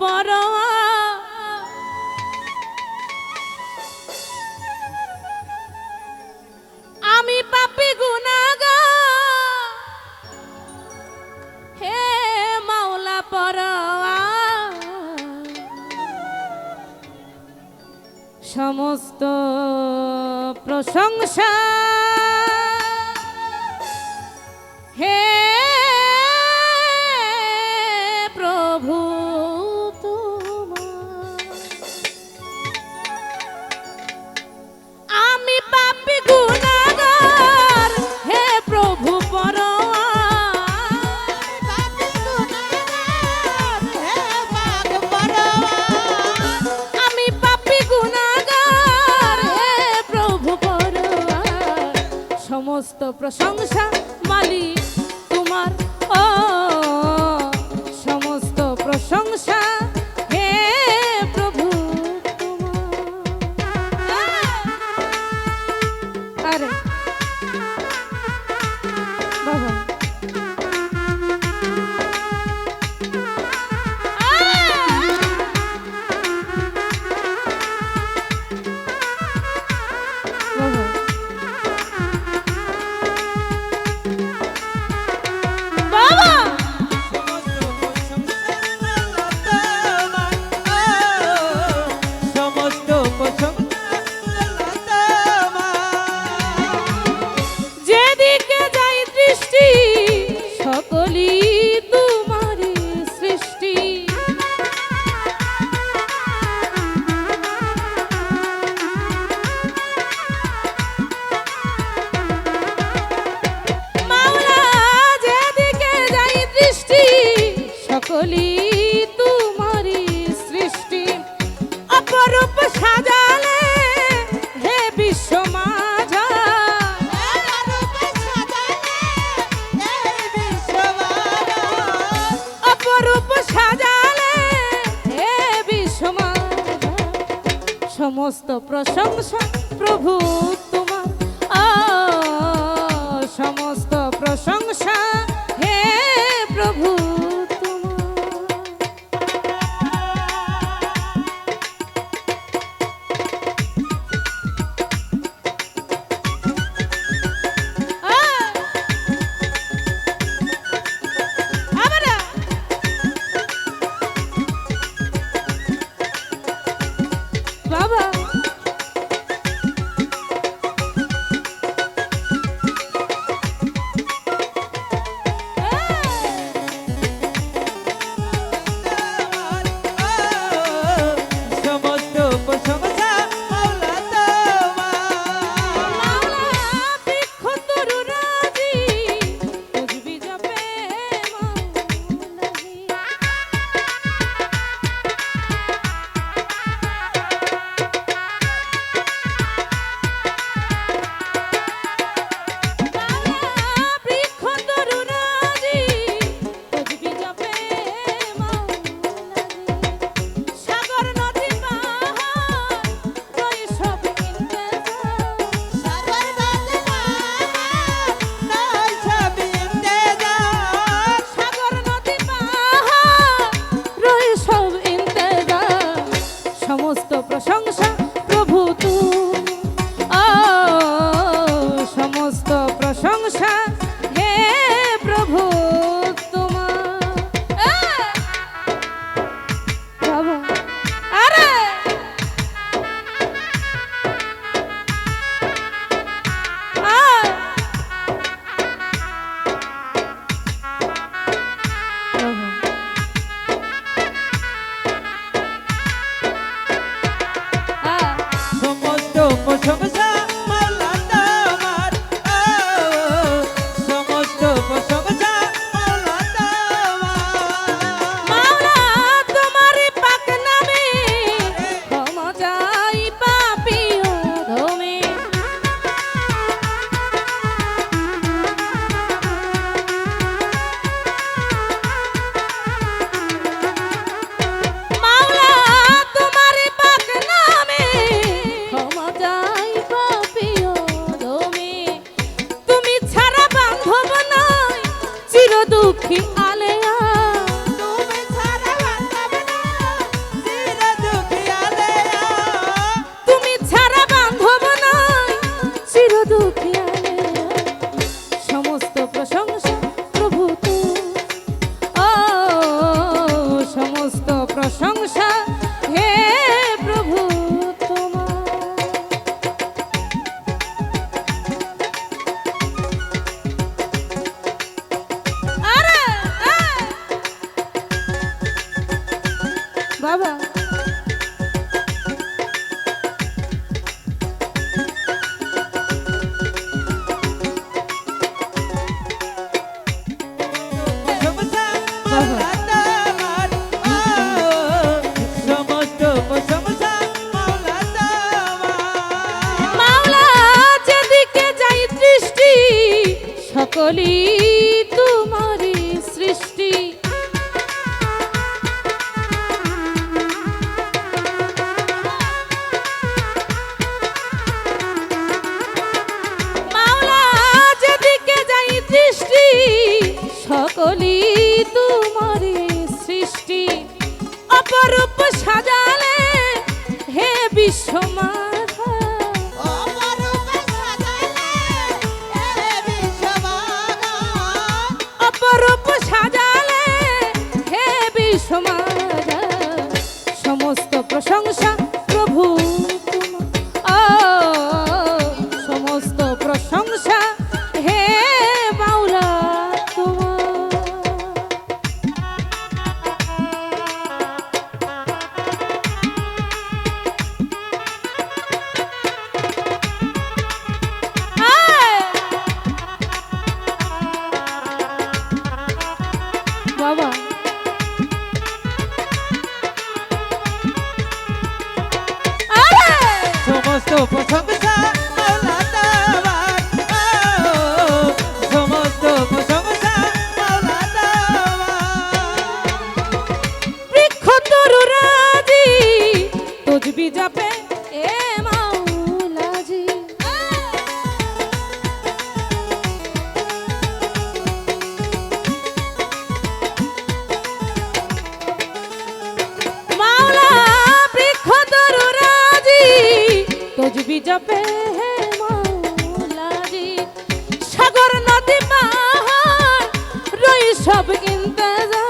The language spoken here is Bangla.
পর। আমি পাপি গুনাগা হে মাওলা পর সমস্ত প্রশংসা। হে সমস্ত প্রশংসা মালি তোমার। ও সমস্ত প্রশংসা প্রশংসা প্রভু। come and প্রশংসা বলি সমস্ত প্রশংসা তসবি জপে হে মৌলারি। সাগর নদী পাহাড় রই সব ইন্তজার